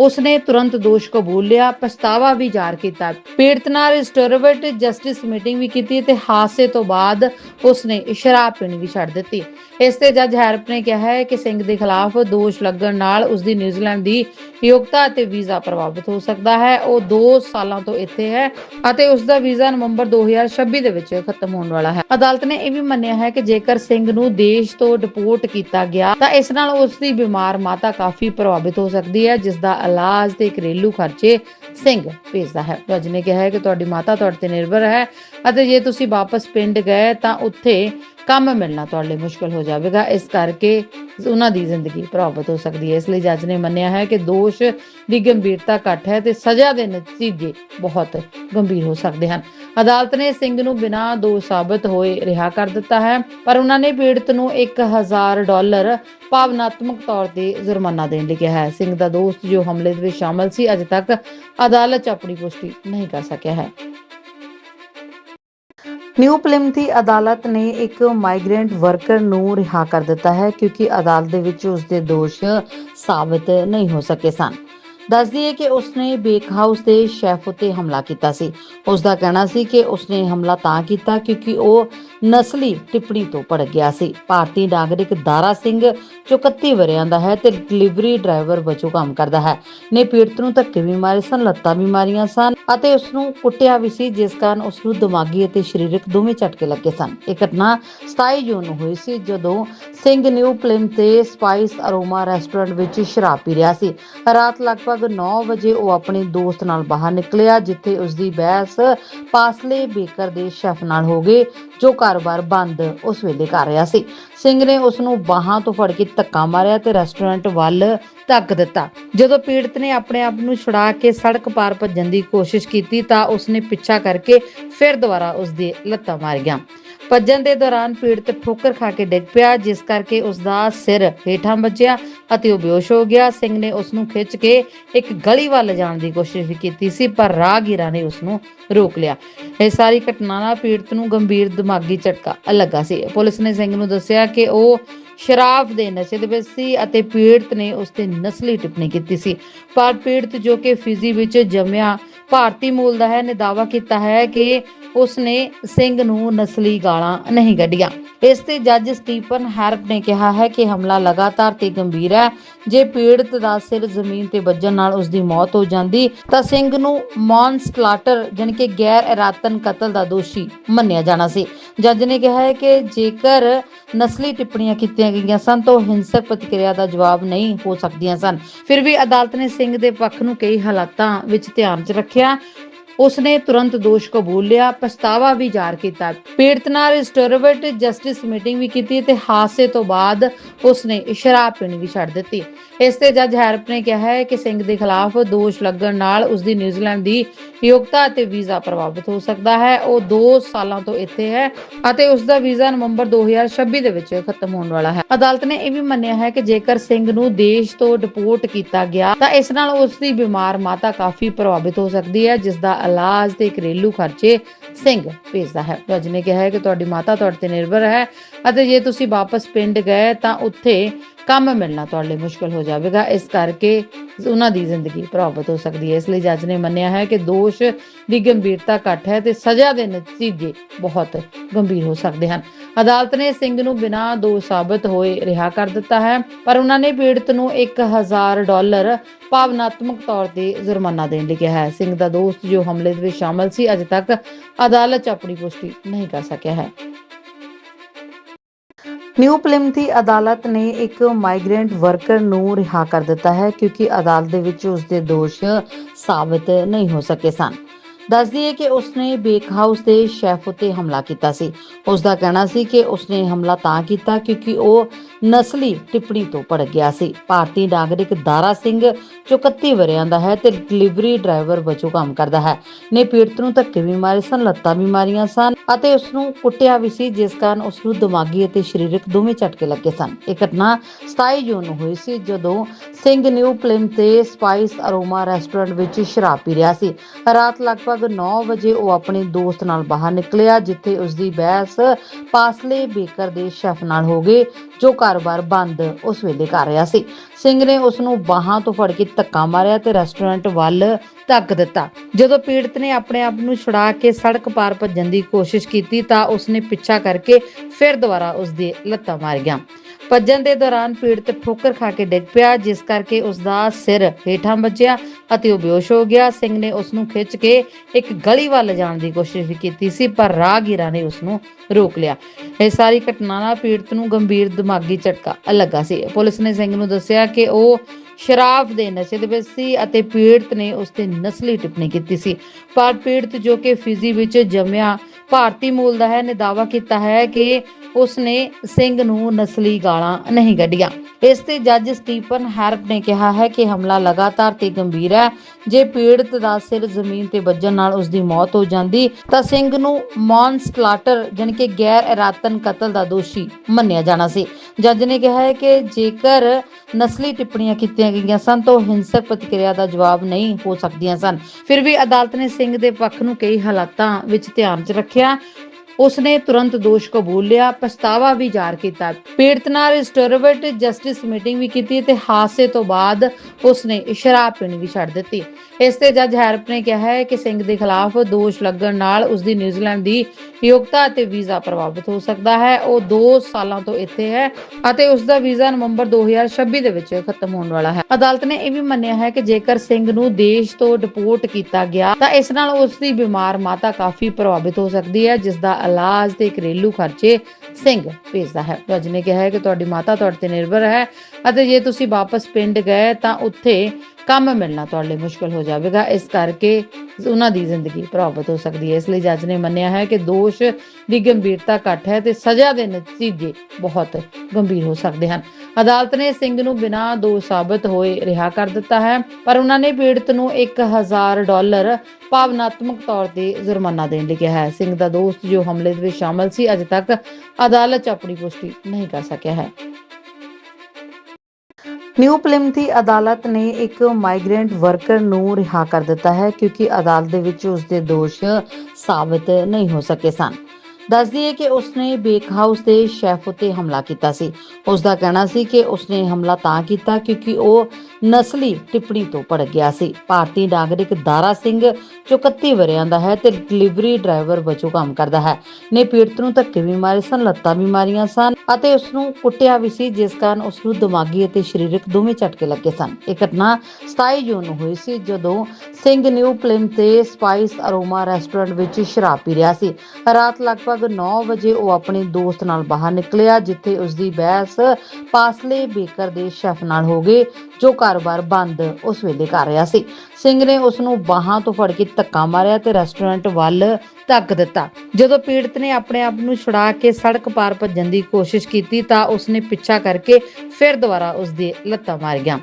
A: ਉਸਨੇ ਤੁਰੰਤ ਦੋਸ਼ ਕਬੂਲ ਲਿਆ, ਪਛਤਾਵਾ ਵੀ ਜ਼ਾਹਰ ਕੀਤਾ। ਪੀੜਤ ਨਾਲ ਰਿਸਟੋਰੇਟਿਵ ਜਸਟਿਸ ਮੀਟਿੰਗ ਵੀ ਕੀਤੀ ਤੇ ਹਾਦਸੇ ਤੋਂ ਬਾਅਦ ਉਸਨੇ ਸ਼ਰਾਬ ਪੀਣੀ ਵੀ ਛੱਡ ਦਿੱਤੀ। ਇਸ ਤੇ ਜੱਜ ਹੈਰਪ ਨੇ ਕਿਹਾ ਹੈ ਕਿ ਸਿੰਘ ਦੇ ਖਿਲਾਫ ਦੋਸ਼ ਲੱਗਣ ਨਾਲ ਉਸ ਦੀ ਨਿਊਜ਼ੀਲੈਂਡ ਦੀ ਯੋਗਤਾ ਅਤੇ ਵੀਜ਼ਾ ਪ੍ਰਭਾਵਿਤ ਹੋ ਸਕਦਾ ਹੈ। ਉਹ 2 ਸਾਲਾਂ ਤੋਂ ਇੱਥੇ ਹੈ ਅਤੇ ਉਸ ਦਾ ਵੀਜ਼ਾ ਨਵੰਬਰ 2026 ਦੇ ਵਿੱਚ ਖਤਮ ਹੋਣ ਵਾਲਾ ਹੈ। ਅਦਾਲਤ ਨੇ ਇਹ ਵੀ ਮੰਨਿਆ ਹੈ ਕਿ ਜੇਕਰ ਸਿੰਘ ਨੂੰ ਦੇਸ਼ ਤੋਂ ਡਿਪੋਰਟ ਕੀਤਾ ਗਿਆ ਤਾਂ ਇਸ ਨਾਲ ਉਸ ਦੀ ਬਿਮਾਰ ਮਾਤਾ ਕਾਫੀ ਪ੍ਰਭਾਵਿਤ ਹੋ ਸਕਦੀ ਹੈ ਜਿਸ ਦਾ ਇਲਾਜ ਤੇ ਘਰੇਲੂ ਖਰਚੇ ਸਿੰਘ, ਭੇਜਦਾ ਹੈ। ਜੱਜ ਨੇ ਕਿਹਾ ਹੈ ਕਿ ਤੁਹਾਡੀ ਮਾਤਾ ਤੁਹਾਡੇ ਤੇ ਨਿਰਭਰ ਹੈ ਅਤੇ ਜੇ ਤੁਸੀਂ ਵਾਪਸ ਪਿੰਡ ਗਏ ਤਾਂ ਉੱਥੇ ਕੰਮ ਮਿਲਣਾ ਤੁਹਾਡੇ ਲਈ ਮੁਸ਼ਕਲ ਹੋ ਜਾਵੇਗਾ। ਇਸ ਕਰਕੇ ਉਹਨਾਂ ਦੀ ਜ਼ਿੰਦਗੀ ਪ੍ਰਭਾਵਿਤ ਹੋ ਸਕਦੀ ਹੈ। ਇਸ ਲਈ ਜੱਜ ਨੇ ਮੰਨਿਆ ਹੈ ਕਿ ਦੋਸ਼ ਦੀ ਗੰਭੀਰਤਾ ਘੱਟ ਹੈ ਤੇ ਸਜ਼ਾ ਦੇ ਨਤੀਜੇ ਬਹੁਤ ਗੰਭੀਰ ਹੋ ਸਕਦੇ ਹਨ। ਅਦਾਲਤ ਨੇ ਸਿੰਘ ਨੂੰ ਬਿਨਾਂ ਦੋਸ਼ ਸਾਬਤ ਹੋਏ ਰਿਹਾ ਕਰ ਦਿੱਤਾ ਹੈ, ਪਰ ਉਹਨਾਂ ਨੇ ਪੀੜਤ ਨੂੰ 1000 ਡਾਲਰ ਭਾਵਨਾਤਮਕ ਤੌਰ ਤੇ ਜੁਰਮਾਨਾ ਦੇਣ ਲਈ ਕਿਹਾ ਹੈ। ਸਿੰਘ ਦਾ ਦੋਸਤ ਜੋ ਹਮਲੇ ਵਿੱਚ ਸ਼ਾਮਲ ਸੀ, ਅਜੇ ਤੱਕ ਅਦਾਲਤ 'ਚ ਆਪਣੀ ਪੁਸ਼ਟੀ ਨਹੀਂ ਕਰ ਸਕਿਆ ਹੈ। ਨਿਊ ਪਲਿਮਥੀ ਅਦਾਲਤ ਨੇ ਇੱਕ ਮਾਈਗ੍ਰੈਂਟ ਵਰਕਰ ਨੂੰ ਰਿਹਾ ਕਰ ਦਿੱਤਾ ਹੈ ਕਿਉਂਕਿ ਅਦਾਲਤ ਦੇ ਵਿੱਚ ਉਸ ਦੇ ਦੋਸ਼ ਸਾਬਤ ਨਹੀਂ ਹੋ ਸਕੇ ਸਨ। ਦੱਸਦੀ ਹੈ ਕਿ ਉਸਨੇ ਬੇਕ ਹਾਊਸ ਦੇ ਸ਼ੈਫ ਉਤੇ ਹਮਲਾ ਕੀਤਾ ਸੀ। ਉਸ ਦਾ ਕਹਿਣਾ ਸੀ ਕਿ ਉਸਨੇ ਹਮਲਾ ਤਾਂ ਕੀਤਾ ਕਿਉਂਕਿ ਉਹ ਨਸਲੀ ਟਿੱਪਣੀ ਤੋਂ ਭੜਕ ਗਿਆ ਸੀ। ਭਾਰਤੀ ਨਾਗਰਿਕ ਦਾਰਾ ਸਿੰਘ ਜੋ 31 ਵਰਿਆਂ ਦਾ ਹੈ ਤੇ ਡਿਲੀਵਰੀ ਡਰਾਈਵਰ ਵਜੋਂ ਕੰਮ ਕਰਦਾ ਹੈ। ਨੇ ਪੀੜਤ ਨੂੰ ਧੱਕੇ ਵੀ ਮਾਰੇ ਸਨ, ਲੱਤਾਂ ਵੀ ਸਨ ਅਤੇ ਉਸ ਨੂੰ ਕੁੱਟਿਆ ਵੀ ਸੀ, ਜਿਸ ਕਾਰਨ ਉਸ ਨੂੰ ਦਿਮਾਗੀ ਅਤੇ ਸਰੀਰਕ ਦੋਵੇਂ ਝਟਕੇ ਲੱਗੇ ਸਨ। ਇਹ ਘਟਨਾ 27 ਜੂਨ ਨੂੰ ਹੋਈ ਸੀ ਜਦੋਂ ਸਿੰਘ ਨਿਊ ਪਲਿਮ ਤੇ ਸਪਾਈਸ ਅਰੋਮਾ ਰੈਸਟੋਰੈਂਟ ਵਿੱਚ ਸ਼ਰਾਬ ਪੀ ਰਿਹਾ ਸੀ। ਰਾਤ ਲਗਭਗ 9 ਵਜੇ ਉਹ ਆਪਣੇ ਦੋਸਤ ਨਾਲ ਬਾਹਰ ਨਿਕਲਿਆ, ਜਿੱਥੇ ਉਸ ਦੀ ਬਹਿਸ ਪਾਸਲੇ ਬੇਕਰ ਦੇ ਸ਼ੈਫ ਨਾਲ ਹੋ ਗਈ, ਜੋ ਕਾਰੋਬਾਰ ਬੰਦ ਉਸ ਵੇਲੇ ਕਰ ਰਿਹਾ ਸੀ। ਸਿੰਘ ਨੇ ਉਸ ਨੂੰ ਬਾਹਾਂ ਤੋਂ ਫੜ ਕੇ ਧੱਕਾ ਮਾਰਿਆ ਤੇ ਰੈਸਟੋਰੈਂਟ ਵੱਲ ਧੱਕ ਦਿੱਤਾ। ਜਦੋਂ ਪੀੜਤ ਨੇ ਆਪਣੇ ਆਪ ਨੂੰ ਛੁਡਾ ਕੇ ਸੜਕ ਪਾਰ ਭੱਜਣ ਦੀ ਕੋਸ਼ਿਸ਼ ਕੀਤੀ ਤਾਂ ਉਸ ਨੇ ਪਿੱਛਾ ਕਰਕੇ ਫਿਰ ਦੁਬਾਰਾ ਉਸ ਦੀ ਲੱਤਾਂ ਮਾਰੀਆਂ। ਭੱਜਣ ਦੇ ਦੌਰਾਨ ਪੀੜਤ ਠੋਕਰ ਖਾ ਕੇ ਡਿੱਗ ਪਿਆ, ਜਿਸ ਕਰਕੇ ਉਸ ਦਾ ਸਿਰ ਹੇਠਾਂ ਵੱਜਿਆ ਅਤੇ ਉਹ ਬੇਹੋਸ਼ ਹੋ ਗਿਆ। ਸਿੰਘ ਨੇ ਉਸ ਨੂੰ ਖਿੱਚ ਕੇ ਇੱਕ ਗਲੀ ਵੱਲ ਜਾਣ ਦੀ ਕੋਸ਼ਿਸ਼ ਕੀਤੀ ਸੀ, ਪਰ ਰਾਹਗੀਰਾਂ ਨੇ ਉਸ ਨੂੰ ਰੋਕ ਲਿਆ। ਇਹ ਸਾਰੀ ਘਟਨਾ ਨਾਲ ਪੀੜਤ ਨੂੰ ਗੰਭੀਰ ਦਿਮਾਗੀ ਝਟਕਾ ਲੱਗਾ ਸੀ। ਪੁਲਿਸ ਨੇ ਸਿੰਘ ਨੂੰ ਦੱਸਿਆ ਕਿ ਉਹ ਸ਼ਰਾਬ ਦੇ ਨਸ਼ੇ ਦੇ ਵਿੱਚ ਸੀ ਅਤੇ ਪੀੜਤ ਨੇ ਉਸ ਤੇ ਨਸਲੀ ਟਿੱਪਣੀ ਕੀਤੀ ਸੀ। ਪਰ ਪੀੜਤ ਜੋ ਕਿ ਫਿਜ਼ੀ ਵਿੱਚ ਜੰਮਿਆ ਭਾਰਤੀ ਮੂਲ ਦਾ ਹੈ, ਨੇ ਦਾਅਵਾ ਕੀਤਾ ਹੈ ਕਿ ਉਸਨੇ ਸਿੰਘ ਨੂੰ ਨਸਲੀ ਗਾਲਾਂ ਨਹੀਂ ਕੱਢੀਆਂ। ਇਸ ਤੇ ਜੱਜ ਸਟੀਫਨ ਹੈਰਪ ਨੇ ਕਿਹਾ ਹੈ ਕਿ ਹਮਲਾ ਲਗਾਤਾਰ ਤੇ ਗੰਭੀਰ ਹੈ। ਜੇ ਪੀੜਤ ਦਾ ਸਿਰ ਜ਼ਮੀਨ ਤੇ ਵੱਜਣ ਨਾਲ ਉਸ ਦੀ ਮੌਤ ਹੋ ਜਾਂਦੀ, ਤਾਂ ਸਿੰਘ ਨੂੰ ਮੌਨਸਟਲਾਟਰ ਜਾਣੀ ਕਿ ਗੈਰ ਇਰਾਦਤਨ ਕਤਲ ਦਾ ਦੋਸ਼ੀ ਮੰਨਿਆ ਜਾਣਾ ਸੀ। ਜੱਜ ਨੇ ਕਿਹਾ ਹੈ ਕਿ ਜੇਕਰ ਨਸਲੀ ਟਿੱਪਣੀਆਂ ਕੀਤੀਆਂ ਗਈਆਂ ਸਨ, ਤਾਂ ਹਿੰਸਕ ਪ੍ਰਤੀਕਿਰਿਆ ਦਾ ਜਵਾਬ ਨਹੀਂ ਹੋ ਸਕਦੀਆਂ ਸਨ। ਫਿਰ ਵੀ ਅਦਾਲਤ ਨੇ ਸਿੰਘ ਦੇ ਪੱਖ ਨੂੰ ਕਈ ਹਾਲਾਤਾਂ ਵਿੱਚ ਧਿਆਨ 'ਚ ਰੱਖਿਆ। રાખ્યા. ਉਸਨੇ ਤੁਰੰਤ ਦੋਸ਼ ਕਬੂਲ ਲਿਆ, ਪਛਤਾਵਾ ਵੀ ਜ਼ਾਹਰ ਕੀਤਾ। ਪੀੜਤ ਨਾਲ ਰਿਸਟੋਰੇਟਿਵ ਜਸਟਿਸ ਮੀਟਿੰਗ ਵੀ ਕੀਤੀ ਤੇ ਹਾਦਸੇ ਤੋਂ ਬਾਅਦ ਉਸਨੇ ਸ਼ਰਾਬ ਪੀਣੀ ਵੀ ਛੱਡ ਦਿੱਤੀ। ਇਸ ਤੇ ਜੱਜ ਹੈਰਪ ਨੇ ਕਿਹਾ ਹੈ ਕਿ ਸਿੰਘ ਦੇ ਖਿਲਾਫ ਦੋਸ਼ ਲੱਗਣ ਨਾਲ ਉਸ ਦੀ ਨਿਊਜ਼ੀਲੈਂਡ ਦੀ ਯੋਗਤਾ ਅਤੇ ਵੀਜ਼ਾ ਪ੍ਰਭਾਵਿਤ ਹੋ ਸਕਦਾ ਹੈ। ਉਹ 2 ਸਾਲਾਂ ਤੋਂ ਇੱਥੇ ਹੈ ਅਤੇ ਉਸ ਦਾ ਵੀਜ਼ਾ ਨਵੰਬਰ 2026 ਦੇ ਵਿੱਚ ਖਤਮ ਹੋਣ ਵਾਲਾ ਹੈ। ਅਦਾਲਤ ਨੇ ਇਹ ਵੀ ਮੰਨਿਆ ਹੈ ਕਿ ਜੇਕਰ ਸਿੰਘ ਨੂੰ ਦੇਸ਼ ਤੋਂ ਡਿਪੋਰਟ ਕੀਤਾ ਗਿਆ ਤਾਂ ਇਸ ਨਾਲ ਉਸ ਦੀ ਬਿਮਾਰ ਮਾਤਾ ਕਾਫੀ ਪ੍ਰਭਾਵਿਤ ਹੋ ਸਕਦੀ ਹੈ ਜਿਸ ਦਾ ਇਲਾਜ ਤੇ ਘਰੇਲੂ ਖਰਚੇ ਸਿੰਘ, ਭੇਜਦਾ ਹੈ। ਜੱਜ ਨੇ ਕਿਹਾ ਹੈ ਕਿ ਤੁਹਾਡੀ ਮਾਤਾ ਤੁਹਾਡੇ ਤੇ ਨਿਰਭਰ ਹੈ ਅਤੇ ਜੇ ਤੁਸੀਂ ਵਾਪਸ ਪਿੰਡ ਗਏ ਤਾਂ ਉੱਥੇ ਕੰਮ ਮਿਲਣਾ ਤੁਹਾਡੇ ਲਈ ਮੁਸ਼ਕਲ ਹੋ ਜਾਵੇਗਾ। ਇਸ ਕਰਕੇ ਉਹਨਾਂ ਦੀ ਜ਼ਿੰਦਗੀ ਪ੍ਰਭਾਵਿਤ ਹੋ ਸਕਦੀ ਹੈ। ਇਸ ਲਈ ਜੱਜ ਨੇ ਮੰਨਿਆ ਹੈ ਕਿ ਦੋਸ਼ ਦੀ ਗੰਭੀਰਤਾ ਘੱਟ ਹੈ ਤੇ ਸਜ਼ਾ ਦੇ ਨਤੀਜੇ ਬਹੁਤ ਗੰਭੀਰ ਹੋ ਸਕਦੇ ਹਨ। ਅਦਾਲਤ ਨੇ ਸਿੰਘ ਨੂੰ ਬਿਨਾਂ ਦੋਸ਼ ਸਾਬਤ ਹੋਏ ਰਿਹਾ ਕਰ ਦਿੱਤਾ ਹੈ, ਪਰ ਉਹਨਾਂ ਨੇ ਪੀੜਤ ਨੂੰ 1000 ਡਾਲਰ ਭਾਵਨਾਤਮਕ ਤੌਰ ਤੇ ਜੁਰਮਾਨਾ ਦੇਣ ਲਈ ਕਿਹਾ ਹੈ। ਸਿੰਘ ਦਾ ਦੋਸਤ ਜੋ ਹਮਲੇ ਵਿੱਚ ਸ਼ਾਮਲ ਸੀ, ਅਜੇ ਤੱਕ ਅਦਾਲਤ 'ਚ ਆਪਣੀ ਪੁਸ਼ਟੀ ਨਹੀਂ ਕਰ ਸਕਿਆ ਹੈ। ਨਿਊ ਪਲਿਮਥੀ ਅਦਾਲਤ ਨੇ ਇੱਕ ਮਾਈਗ੍ਰੈਂਟ ਵਰਕਰ ਨੂੰ ਰਿਹਾ ਕਰ ਦਿੱਤਾ ਹੈ ਕਿਉਂਕਿ ਅਦਾਲਤ ਦੇ ਵਿੱਚ ਉਸ ਦੇ ਦੋਸ਼ ਸਾਬਤ ਨਹੀਂ ਹੋ ਸਕੇ ਸਨ। ਦੱਸਦੀ ਹੈ ਕਿ ਉਸਨੇ ਬੇਕ ਹਾਊਸ ਦੇ ਸ਼ੈਫ ਉਤੇ ਹਮਲਾ ਕੀਤਾ ਸੀ। ਉਸ ਦਾ ਕਹਿਣਾ ਸੀ ਕਿ ਉਸਨੇ ਹਮਲਾ ਤਾਂ ਕੀਤਾ ਕਿਉਂਕਿ ਉਹ ਨਸਲੀ ਟਿੱਪਣੀ ਤੋਂ ਭੜਕ ਗਿਆ ਸੀ। ਭਾਰਤੀ ਨਾਗਰਿਕ ਦਾਰਾ ਸਿੰਘ ਜੋ 31 ਵਰਿਆਂ ਦਾ ਹੈ ਤੇ ਡਿਲੀਵਰੀ ਡਰਾਈਵਰ ਵਜੋਂ ਕੰਮ ਕਰਦਾ ਹੈ। ਨੇ ਪੀੜਤ ਨੂੰ ਧੱਕੇ ਵੀ ਮਾਰੇ ਸਨ, ਲੱਤਾਂ ਵੀ ਮਾਰੀਆਂ ਸਨ। ਅਤੇ ਉਸ ਨੂੰ ਕੁੱਟਿਆ ਵੀ ਸੀ, ਜਿਸ ਕਾਰਨ ਉਸ ਨੂੰ ਦਿਮਾਗੀ ਅਤੇ ਸਰੀਰਕ ਦੋਵੇਂ ਝਟਕੇ ਲੱਗੇ ਸਨ। ਇਹ ਘਟਨਾ 27 ਜੂਨ ਨੂੰ ਹੋਈ ਸੀ, ਜਦੋਂ ਸਿੰਘ ਨਿਊ ਪਲਿਮ ਤੇ ਸਪਾਈਸ ਅਰੋਮਾ ਰੈਸਟੋਰੈਂਟ ਵਿੱਚ ਸ਼ਰਾਬ ਪੀ ਰਿਹਾ ਸੀ। ਰਾਤ ਲਗਭਗ 9 ਵਜੇ ਉਹ ਆਪਣੇ ਦੋਸਤ ਨਾਲ ਬਾਹਰ ਨਿਕਲਿਆ, ਜਿੱਥੇ ਉਸ ਦੀ ਬਹਿਸ ਪਾਸਲੇ ਬੇਕਰ ਦੇ ਸ਼ੈਫ ਨਾਲ ਹੋ ਗਈ, ਜੋ ਕਾਰੋਬਾਰ ਬੰਦ ਉਸ ਵੇਲੇ ਕਰ ਰਿਹਾ ਸੀ। ਸਿੰਘ ਨੇ ਉਸ ਨੂੰ ਬਾਹਾਂ ਤੋਂ ਫੜ ਕੇ ਧੱਕਾ ਮਾਰਿਆ ਤੇ ਰੈਸਟੋਰੈਂਟ ਵੱਲ ਧੱਕ ਦਿੱਤਾ। ਜਦੋਂ ਪੀੜਤ ਨੇ ਆਪਣੇ ਆਪ ਨੂੰ ਛੁਡਾ ਕੇ ਸੜਕ ਪਾਰ ਭੱਜਣ ਦੀ ਕੋਸ਼ਿਸ਼ ਕੀਤੀ ਤਾਂ ਉਸਨੇ ਪਿੱਛਾ ਕਰਕੇ ਫਿਰ ਦੁਬਾਰਾ ਉਸ ਦੀ ਲੱਤਾਂ ਮਾਰੀਆਂ। ਭੱਜਣ ਦੇ ਦੌਰਾਨ ਪੀੜਤ ਠੋਕਰ ਖਾ ਕੇ ਡਿੱਗ ਪਿਆ, ਜਿਸ ਕਰਕੇ ਉਸ ਦਾ ਸਿਰ ਹੇਠਾਂ ਵੱਜਿਆ ਅਤੇ ਉਹ ਬੇਹੋਸ਼ ਹੋ ਗਿਆ। ਸਿੰਘ ਨੇ ਉਸ ਨੂੰ ਖਿੱਚ ਕੇ ਇੱਕ ਗਲੀ ਵੱਲ ਜਾਣ ਦੀ ਕੋਸ਼ਿਸ਼ ਵੀ ਕੀਤੀ ਸੀ, ਪਰ ਰਾਹਗੀਰਾਂ ਨੇ ਉਸ ਨੂੰ ਰੋਕ ਲਿਆ। ਇਹ ਸਾਰੀ ਘਟਨਾ ਨਾਲ ਪੀੜਤ ਨੂੰ ਗੰਭੀਰ ਦਿਮਾਗੀ ਝਟਕਾ ਲੱਗਾ ਸੀ। ਪੁਲਿਸ ਨੇ ਸਿੰਘ ਨੂੰ ਦੱਸਿਆ ਕਿ ਉਹ ਸ਼ਰਾਬ ਦੇ ਨਸ਼ੇ ਦੇ ਵਿੱਚ ਸੀ ਅਤੇ ਪੀੜਤ ਨੇ ਉਸ ਤੇ ਨਸਲੀ ਟਿੱਪਣੀ ਕੀਤੀ ਸੀ। ਪਰ ਪੀੜਤ ਜੋ ਕਿ ਫਿਜ਼ੀ ਵਿੱਚ ਜੰਮਿਆ ਭਾਰਤੀ ਮੂਲ ਦਾ ਹੈ, ਨੇ ਦਾਅਵਾ ਕੀਤਾ ਹੈ ਕਿ ਉਸਨੇ ਸਿੰਘ ਨੂੰ ਨਸਲੀ ਗਾਲਾਂ ਨਹੀਂ ਕੱਢੀਆਂ। ਇਸ ਤੇ ਜੱਜ ਸਟੀਫਨ ਹੈਰਪ ਨੇ ਕਿਹਾ ਹੈ ਕਿ ਹਮਲਾ ਲਗਾਤਾਰ ਤੇ ਗੰਭੀਰ ਹੈ। ਜੇ ਪੀੜਤ ਦਾ ਸਿਰ ਜ਼ਮੀਨ ਤੇ ਵੱਜਣ ਨਾਲ ਉਸ ਦੀ ਮੌਤ ਹੋ ਜਾਂਦੀ, ਤਾਂ ਸਿੰਘ ਨੂੰ ਮੌਨਸਟਲਾਟਰ ਜਾਣੀ ਕਿ ਗੈਰ ਇਰਾਦਤਨ ਕਤਲ ਦਾ ਦੋਸ਼ੀ ਮੰਨਿਆ ਜਾਣਾ ਸੀ। ਜੱਜ ਨੇ ਕਿਹਾ ਹੈ ਕਿ ਜੇਕਰ ਨਸਲੀ ਟਿੱਪਣੀਆਂ ਕੀਤੀਆਂ ਗਈਆਂ ਸਨ, ਤਾਂ ਉਹ ਹਿੰਸਕ ਪ੍ਰਤੀਕਿਰਿਆ ਦਾ ਜਵਾਬ ਨਹੀਂ ਹੋ ਸਕਦੀਆਂ ਸਨ। ਫਿਰ ਵੀ ਅਦਾਲਤ ਨੇ ਸਿੰਘ ਦੇ ਪੱਖ ਨੂੰ ਕਈ ਹਾਲਾਤਾਂ ਵਿੱਚ ਧਿਆਨ 'ਚ ਰੱਖਿਆ। Yeah. ਉਸਨੇ ਤੁਰੰਤ ਦੋਸ਼ ਕਬੂਲ ਲਿਆ, ਪਛਤਾਵਾ ਵੀ ਜ਼ਾਹਰ ਕੀਤਾ। ਪੀੜਤ ਨਾਲ ਰਿਸਟੋਰੇਟ ਜਸਟਿਸ ਮੀਟਿੰਗ ਵੀ ਕੀਤੀ ਤੇ ਹਾਦਸੇ ਤੋਂ ਬਾਅਦ ਉਸਨੇ ਸ਼ਰਾਬ ਪੀਣੀ ਵੀ ਛੱਡ ਦਿੱਤੀ। ਇਸ ਤੇ ਜੱਜ ਹੈਰਪ ਨੇ ਕਿਹਾ ਹੈ ਕਿ ਸਿੰਘ ਦੇ ਖਿਲਾਫ ਦੋਸ਼ ਲੱਗਣ ਨਾਲ ਉਸ ਦੀ ਨਿਊਜ਼ੀਲੈਂਡ ਦੀ ਯੋਗਤਾ ਅਤੇ ਵੀਜ਼ਾ ਪ੍ਰਭਾਵਿਤ ਹੋ ਸਕਦਾ ਹੈ। ਉਹ 2 ਸਾਲਾਂ ਤੋਂ ਇੱਥੇ ਹੈ ਅਤੇ ਉਸ ਦਾ ਵੀਜ਼ਾ ਨਵੰਬਰ 2026 ਦੇ ਵਿੱਚ ਖਤਮ ਹੋਣ ਵਾਲਾ ਹੈ। ਅਦਾਲਤ ਨੇ ਇਹ ਵੀ ਮੰਨਿਆ ਹੈ ਕਿ ਜੇਕਰ ਸਿੰਘ ਨੂੰ ਦੇਸ਼ ਤੋਂ ਡਿਪੋਰਟ ਕੀਤਾ ਗਿਆ ਤਾਂ ਇਸ ਨਾਲ ਉਸ ਦੀ ਬਿਮਾਰ ਮਾਤਾ ਕਾਫੀ ਪ੍ਰਭਾਵਿਤ ਹੋ ਸਕਦੀ ਹੈ ਜਿਸ ਦਾ ਇਲਾਜ ਤੇ ਘਰੇਲੂ ਖਰਚੇ ਸਿੰਘ ਭੇਜਦਾ ਹੈ। ਜੱਜ ਨੇ ਕਿਹਾ ਹੈ ਕਿ ਤੁਹਾਡੀ ਮਾਤਾ ਤੁਹਾਡੇ ਤੇ ਨਿਰਭਰ ਹੈ ਅਤੇ ਜੇ ਤੁਸੀਂ ਵਾਪਸ ਪਿੰਡ ਗਏ ਤਾਂ ਉੱਥੇ ਕੰਮ ਮਿਲਣਾ ਤੁਹਾਡੇ ਲਈ ਮੁਸ਼ਕਲ ਹੋ ਜਾਵੇਗਾ। ਇਸ ਕਰਕੇ ਉਹਨਾਂ ਦੀ ਜ਼ਿੰਦਗੀ ਪ੍ਰਭਾਵਿਤ ਹੋ ਸਕਦੀ ਹੈ। ਇਸ ਲਈ ਜੱਜ ਨੇ ਮੰਨਿਆ ਹੈ ਕਿ ਦੋਸ਼ ਦੀ ਗੰਭੀਰਤਾ ਘੱਟ ਹੈ ਤੇ ਸਜ਼ਾ ਦੇ ਨਤੀਜੇ ਬਹੁਤ ਗੰਭੀਰ ਹੋ ਸਕਦੇ ਹਨ। ਅਦਾਲਤ ਨੇ ਸਿੰਘ ਨੂੰ ਬਿਨਾਂ ਦੋਸ਼ ਸਾਬਤ ਹੋਏ ਰਿਹਾ ਕਰ ਦਿੱਤਾ ਹੈ, ਪਰ ਉਹਨਾਂ ਨੇ ਪੀੜਤ ਨੂੰ 1000 ਡਾਲਰ ਭਾਵਨਾਤਮਕ ਤੌਰ ਤੇ ਜੁਰਮਾਨਾ ਦੇਣ ਲਈ ਕਿਹਾ ਹੈ। ਸਿੰਘ ਦਾ ਦੋਸਤ ਜੋ ਹਮਲੇ ਵਿੱਚ ਸ਼ਾਮਲ ਸੀ, ਅਜੇ ਤੱਕ ਅਦਾਲਤ 'ਚ ਆਪਣੀ ਪੁਸ਼ਟੀ ਨਹੀਂ ਕਰ ਸਕਿਆ ਹੈ। ਨਿਊ ਪਲਿਮਥੀ ਅਦਾਲਤ ਨੇ ਇੱਕ ਮਾਈਗ੍ਰੈਂਟ ਵਰਕਰ ਨੂੰ ਰਿਹਾ ਕਰ ਦਿੱਤਾ ਹੈ ਕਿਉਂਕਿ ਅਦਾਲਤ ਦੇ ਵਿੱਚ ਉਸ ਦੇ ਦੋਸ਼ ਸਾਬਤ ਨਹੀਂ ਹੋ ਸਕੇ ਸਨ। ਦੱਸਦੀ ਹੈ ਕਿ ਉਸਨੇ ਬੇਕ ਹਾਊਸ ਦੇ ਸ਼ੈਫ ਉਤੇ ਹਮਲਾ ਕੀਤਾ ਸੀ। ਉਸ ਦਾ ਕਹਿਣਾ ਸੀ ਕਿ ਉਸਨੇ ਹਮਲਾ ਤਾਂ ਕੀਤਾ ਕਿਉਂਕਿ ਉਹ ਨਸਲੀ ਟਿੱਪਣੀ ਤੋਂ ਭੜਕ ਗਿਆ ਸੀ। ਭਾਰਤੀ ਨਾਗਰਿਕ ਦਾਰਾ ਸਿੰਘ ਜੋ 31 ਵਰਿਆਂ ਦਾ ਹੈ ਤੇ ਡਿਲੀਵਰੀ ਡਰਾਈਵਰ ਵਜੋਂ ਕੰਮ ਕਰਦਾ ਹੈ। ਨੇ ਪੀੜਤ ਨੂੰ ਧੱਕੇ ਵੀ ਮਾਰੇ ਸਨ, ਲੱਤਾਂ ਵੀ ਸਨ ਅਤੇ ਉਸ ਨੂੰ ਕੁੱਟਿਆ ਵੀ ਸੀ, ਜਿਸ ਕਾਰਨ ਉਸ ਨੂੰ ਦਿਮਾਗੀ ਅਤੇ ਸਰੀਰਕ ਦੋਵੇਂ ਝਟਕੇ ਲੱਗੇ ਸਨ। ਇਹ ਘਟਨਾ 27 ਜੂਨ ਨੂੰ ਹੋਈ ਸੀ, ਜਦੋਂ ਸਿੰਘ ਨਿਊ ਪਲਿਮ ਤੇ ਸਪਾਈਸ ਅਰੋਮਾ ਰੈਸਟੋਰੈਂਟ ਵਿੱਚ ਸ਼ਰਾਬ ਪੀ ਰਿਹਾ ਸੀ। ਰਾਤ ਲਗਭਗ 9 ਵਜੇ ਉਹ ਆਪਣੇ ਦੋਸਤ ਨਾਲ ਬਾਹਰ ਨਿਕਲਿਆ, ਜਿੱਥੇ ਉਸ ਦੀ ਬਹਿਸ ਪਾਸਲੇ ਬੇਕਰ ਦੇ ਸ਼ੈਫ ਨਾਲ ਹੋ ਗਈ। ਜੋ ਕਾਰੋਬਾਰ ਬੰਦ ਉਸ ਵੇਲੇ ਕਰ ਰਿਹਾ ਸੀ। ਸਿੰਘ ਨੇ ਉਸ ਨੂੰ ਬਾਹਾਂ ਤੋਂ ਫੜ ਕੇ ਧੱਕਾ ਮਾਰਿਆ ਤੇ ਰੈਸਟੋਰੈਂਟ ਵੱਲ ਧੱਕ ਦਿੱਤਾ। ਜਦੋਂ ਪੀੜਤ ਨੇ ਆਪਣੇ ਆਪ ਨੂੰ ਛੁਡਾ ਕੇ ਸੜਕ ਪਾਰ ਭੱਜਣ ਦੀ ਕੋਸ਼ਿਸ਼ ਕੀਤੀ ਤਾਂ ਉਸਨੇ ਪਿੱਛਾ ਕਰਕੇ ਫਿਰ ਦੁਬਾਰਾ ਉਸ ਦੀ ਲੱਤਾਂ ਮਾਰੀਆਂ।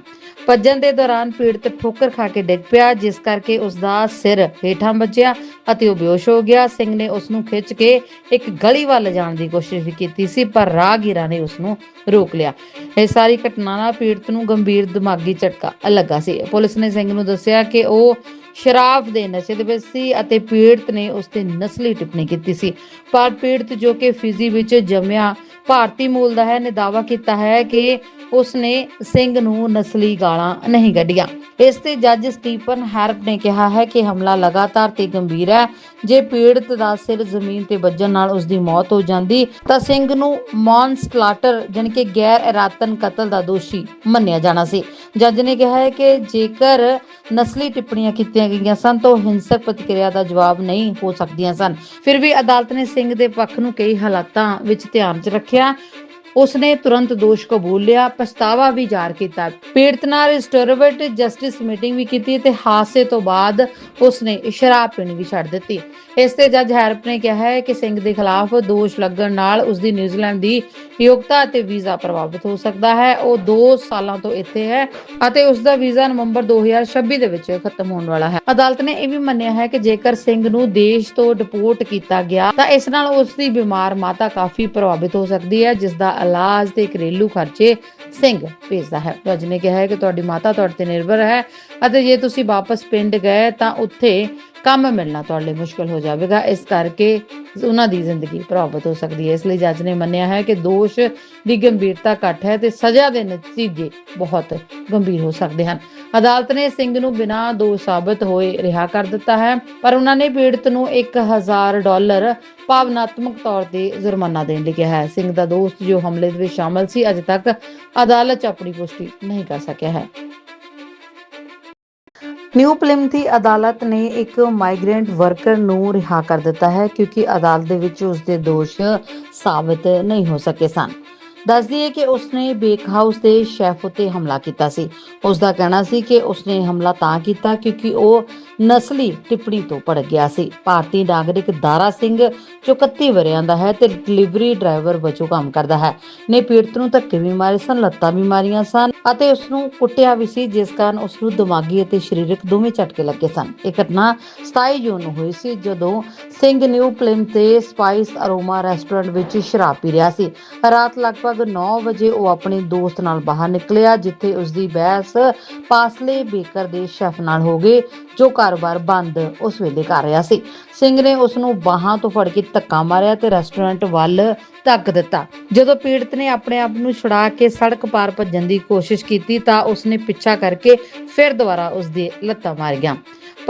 A: ਭੱਜਣ ਦੇ ਦੌਰਾਨ ਪੀੜਤ ਠੋਕਰ ਖਾ ਕੇ ਡਿੱਗ ਪਿਆ, ਜਿਸ ਕਰਕੇ ਉਸ ਦਾ ਸਿਰ ਹੇਠਾਂ ਵੱਜਿਆ ਅਤੇ ਉਹ ਬੇਹੋਸ਼ ਹੋ ਗਿਆ। ਸਿੰਘ ਨੇ ਉਸ ਨੂੰ ਖਿੱਚ ਕੇ ਇੱਕ ਗਲੀ ਵੱਲ ਜਾਣ ਦੀ ਕੋਸ਼ਿਸ਼ ਵੀ ਕੀਤੀ ਸੀ, ਪਰ ਰਾਹਗੀਰਾਂ ਨੇ ਉਸ ਨੂੰ ਰੋਕ ਲਿਆ। ਇਹ ਸਾਰੀ ਘਟਨਾ ਨਾਲ ਪੀੜਤ ਨੂੰ ਗੰਭੀਰ ਦਿਮਾਗੀ ਝਟਕਾ ਲੱਗਾ ਸੀ। ਪੁਲਿਸ ਨੇ ਸਿੰਘ ਨੂੰ ਦੱਸਿਆ ਕਿ ਉਹ ਸ਼ਰਾਬ ਦੇ ਨਸ਼ੇ ਦੇ ਵਿੱਚ ਸੀ ਅਤੇ ਪੀੜਤ ਨੇ ਉਸ ਤੇ ਨਸਲੀ ਟਿੱਪਣੀ ਕੀਤੀ ਸੀ। ਪਰ ਪੀੜਤ ਜੋ ਕਿ ਫਿਜ਼ੀ ਵਿੱਚ ਜੰਮਿਆ ਭਾਰਤੀ ਮੂਲ ਦਾ ਹੈ, ਨੇ ਦਾਅਵਾ ਕੀਤਾ ਹੈ ਕਿ ਉਸਨੇ ਸਿੰਘ ਨੂੰ ਨਸਲੀ ਗਾਲਾਂ ਨਹੀਂ ਕੱਢੀਆਂ। ਇਸ ਤੇ ਜੱਜ ਸਟੀਫਨ ਹੈਰਪ ਨੇ ਕਿਹਾ ਹੈ ਕਿ ਹਮਲਾ ਲਗਾਤਾਰ ਤੇ ਗੰਭੀਰ ਹੈ। ਜੇ ਪੀੜਤ ਦਾ ਸਿਰ ਜ਼ਮੀਨ ਤੇ ਵੱਜਣ ਨਾਲ ਉਸ ਦੀ ਮੌਤ ਹੋ ਜਾਂਦੀ, ਤਾਂ ਸਿੰਘ ਨੂੰ ਮੌਨਸਟਲਾਟਰ ਜਾਣੀ ਕਿ ਗੈਰ ਇਰਾਦਤਨ ਕਤਲ ਦਾ ਦੋਸ਼ੀ ਮੰਨਿਆ ਜਾਣਾ ਸੀ। ਜੱਜ ਨੇ ਕਿਹਾ ਹੈ ਕਿ ਜੇਕਰ ਨਸਲੀ ਟਿੱਪਣੀਆਂ ਕੀਤੀਆਂ ਗਈਆਂ ਸਨ, ਤਾਂ ਹਿੰਸਕ ਪ੍ਰਤੀਕਿਰਿਆ ਦਾ ਜਵਾਬ ਨਹੀਂ ਹੋ ਸਕਦੀਆਂ ਸਨ। ਫਿਰ ਵੀ ਅਦਾਲਤ ਨੇ ਸਿੰਘ ਦੇ ਪੱਖ ਨੂੰ ਕਈ ਹਾਲਾਤਾਂ ਵਿੱਚ ਧਿਆਨ 'ਚ ਰੱਖਿਆ। રાખ્યા. ਉਸਨੇ ਤੁਰੰਤ ਦੋਸ਼ ਕਬੂਲ ਲਿਆ, ਪਛਤਾਵਾ ਵੀ ਜ਼ਾਹਰ ਕੀਤਾ। ਪੀੜਤ ਨਾਲ ਰਿਸਟੋਰੇਟ ਜਸਟਿਸ ਮੀਟਿੰਗ ਵੀ ਕੀਤੀ ਤੇ ਹਾਦਸੇ ਤੋਂ ਬਾਅਦ ਉਸਨੇ ਸ਼ਰਾਬ ਪੀਣੀ ਵੀ ਛੱਡ ਦਿੱਤੀ। ਇਸ ਤੇ ਜੱਜ ਹੈਰਪ ਨੇ ਕਿਹਾ ਹੈ ਕਿ ਸਿੰਘ ਦੇ ਖਿਲਾਫ ਦੋਸ਼ ਲੱਗਣ ਨਾਲ ਉਸ ਦੀ ਨਿਊਜ਼ੀਲੈਂਡ ਦੀ ਯੋਗਤਾ ਅਤੇ ਵੀਜ਼ਾ ਪ੍ਰਭਾਵਿਤ ਹੋ ਸਕਦਾ ਹੈ। ਉਹ 2 ਸਾਲਾਂ ਤੋਂ ਇੱਥੇ ਹੈ ਅਤੇ ਉਸ ਦਾ ਵੀਜ਼ਾ ਨਵੰਬਰ 2026 ਦੇ ਵਿੱਚ ਖਤਮ ਹੋਣ ਵਾਲਾ ਹੈ। ਅਦਾਲਤ ਨੇ ਇਹ ਵੀ ਮੰਨਿਆ ਹੈ ਕਿ ਜੇਕਰ ਸਿੰਘ ਨੂੰ ਦੇਸ਼ ਤੋਂ ਡਿਪੋਰਟ ਕੀਤਾ ਗਿਆ ਤਾਂ ਇਸ ਨਾਲ ਉਸ ਦੀ ਬਿਮਾਰ ਮਾਤਾ ਕਾਫੀ ਪ੍ਰਭਾਵਿਤ ਹੋ ਸਕਦੀ ਹੈ ਜਿਸ ਦਾ ਇਲਾਜ ਤੇ ਘਰੇਲੂ ਖਰਚੇ ਸਿੰਘ ਭੇਜਦਾ ਹੈ। ਜੱਜ ਨੇ ਕਿਹਾ ਹੈ ਕਿ ਤੁਹਾਡੀ ਮਾਤਾ ਤੁਹਾਡੇ ਤੇ ਨਿਰਭਰ ਹੈ ਅਤੇ ਜੇ ਤੁਸੀਂ ਵਾਪਸ ਪਿੰਡ ਗਏ ਤਾਂ ਉੱਥੇ ਕੰਮ ਮਿਲਣਾ ਤੁਹਾਡੇ ਲਈ ਮੁਸ਼ਕਲ ਹੋ ਜਾਵੇਗਾ। ਇਸ ਕਰਕੇ ਉਹਨਾਂ ਦੀ ਜ਼ਿੰਦਗੀ ਪ੍ਰਭਾਵਿਤ ਹੋ ਸਕਦੀ ਹੈ। ਇਸ ਲਈ ਜੱਜ ਨੇ ਮੰਨਿਆ ਹੈ ਕਿ ਦੋਸ਼ ਦੀ ਗੰਭੀਰਤਾ ਘੱਟ ਹੈ ਤੇ ਸਜ਼ਾ ਦੇ ਨਤੀਜੇ ਬਹੁਤ ਗੰਭੀਰ ਹੋ ਸਕਦੇ ਹਨ। ਅਦਾਲਤ ਨੇ ਸਿੰਘ ਨੂੰ ਬਿਨਾਂ ਦੋਸ਼ ਸਾਬਤ ਹੋਏ ਰਿਹਾ ਕਰ ਦਿੱਤਾ ਹੈ, ਪਰ ਉਹਨਾਂ ਨੇ ਪੀੜਤ ਨੂੰ 1000 ਡਾਲਰ ਭਾਵਨਾਤਮਕ ਤੌਰ ਤੇ ਜੁਰਮਾਨਾ ਦੇਣ ਲਈ ਕਿਹਾ ਹੈ। ਸਿੰਘ ਦਾ ਦੋਸਤ ਜੋ ਹਮਲੇ ਵਿੱਚ ਸ਼ਾਮਲ ਸੀ, ਅਜੇ ਤੱਕ ਅਦਾਲਤ 'ਚ ਆਪਣੀ ਪੁਸ਼ਟੀ ਨਹੀਂ ਕਰ ਸਕਿਆ ਹੈ। ਨਿਊ ਪਲਿਮਥੀ ਅਦਾਲਤ ਨੇ ਇੱਕ ਮਾਈਗ੍ਰੈਂਟ ਵਰਕਰ ਨੂੰ ਰਿਹਾ ਕਰ ਦਿੱਤਾ ਹੈ ਕਿਉਂਕਿ ਅਦਾਲਤ ਦੇ ਵਿੱਚ ਉਸ ਦੇ ਦੋਸ਼ ਸਾਬਤ ਨਹੀਂ ਹੋ ਸਕੇ ਸਨ। ਦੱਸਦੀ ਹੈ ਕਿ ਉਸਨੇ ਬੇਕ ਹਾਊਸ ਦੇ ਸ਼ੈਫ ਉਤੇ ਹਮਲਾ ਕੀਤਾ ਸੀ। ਉਸ ਦਾ ਕਹਿਣਾ ਸੀ ਕਿ ਉਸਨੇ ਹਮਲਾ ਤਾਂ ਕੀਤਾ ਕਿਉਂਕਿ ਉਹ ਨਸਲੀ ਟਿੱਪਣੀ ਤੋਂ ਭੜਕ ਗਿਆ ਸੀ। ਭਾਰਤੀ ਨਾਗਰਿਕ ਦਾਰਾ ਸਿੰਘ ਜੋ 31 ਵਰਿਆਂ ਦਾ ਹੈ ਤੇ ਡਿਲੀਵਰੀ ਡਰਾਈਵਰ ਵਜੋਂ ਕੰਮ ਕਰਦਾ ਹੈ। ਨੇ ਪੀੜਤ ਨੂੰ ਧੱਕੇ ਵੀ ਮਾਰੇ ਸਨ, ਲੱਤਾਂ ਵੀ ਸਨ ਅਤੇ ਉਸ ਨੂੰ ਕੁੱਟਿਆ ਵੀ ਸੀ, ਜਿਸ ਕਾਰਨ ਉਸ ਨੂੰ ਦਿਮਾਗੀ ਅਤੇ ਸਰੀਰਕ ਦੋਵੇਂ ਝਟਕੇ ਲੱਗੇ ਸਨ। ਇਹ ਘਟਨਾ 27 ਜੂਨ ਨੂੰ ਹੋਈ ਸੀ ਜਦੋਂ ਸਿੰਘ ਨਿਊ ਪਲਿਮ ਤੇ ਸਪਾਈਸ ਅਰੋਮਾ ਰੈਸਟੋਰੈਂਟ ਵਿੱਚ ਸ਼ਰਾਬ ਪੀ ਰਿਹਾ ਸੀ। ਰਾਤ ਲਗਭਗ 9 ਵਜੇ ਉਹ ਆਪਣੇ ਦੋਸਤ ਨਾਲ ਬਾਹਰ ਨਿਕਲਿਆ, ਜਿੱਥੇ ਉਸ ਦੀ ਬਹਿਸ ਪਾਸਲੇ ਬੇਕਰ ਦੇ ਸ਼ੈਫ ਨਾਲ ਹੋ ਗਈ, ਜੋ ਕਾਰੋਬਾਰ ਬੰਦ ਉਸ ਵੇਲੇ ਕਰ ਰਿਹਾ ਸੀ। ਸਿੰਘ ਨੇ ਉਸ ਨੂੰ ਬਾਹਾਂ ਤੋਂ ਫੜ ਕੇ ਧੱਕਾ ਮਾਰਿਆ ਤੇ ਰੈਸਟੋਰੈਂਟ ਵੱਲ ਧੱਕ ਦਿੱਤਾ। ਜਦੋਂ ਪੀੜਤ ਨੇ ਆਪਣੇ ਆਪ ਨੂੰ ਛੁਡਾ ਕੇ ਸੜਕ ਪਾਰ ਭੱਜਣ ਦੀ ਕੋਸ਼ਿਸ਼ ਕੀਤੀ ਤਾਂ ਉਸ ਨੇ ਪਿੱਛਾ ਕਰਕੇ ਫਿਰ ਦੁਬਾਰਾ ਉਸ ਦੀ ਲੱਤਾਂ ਮਾਰੀਆਂ।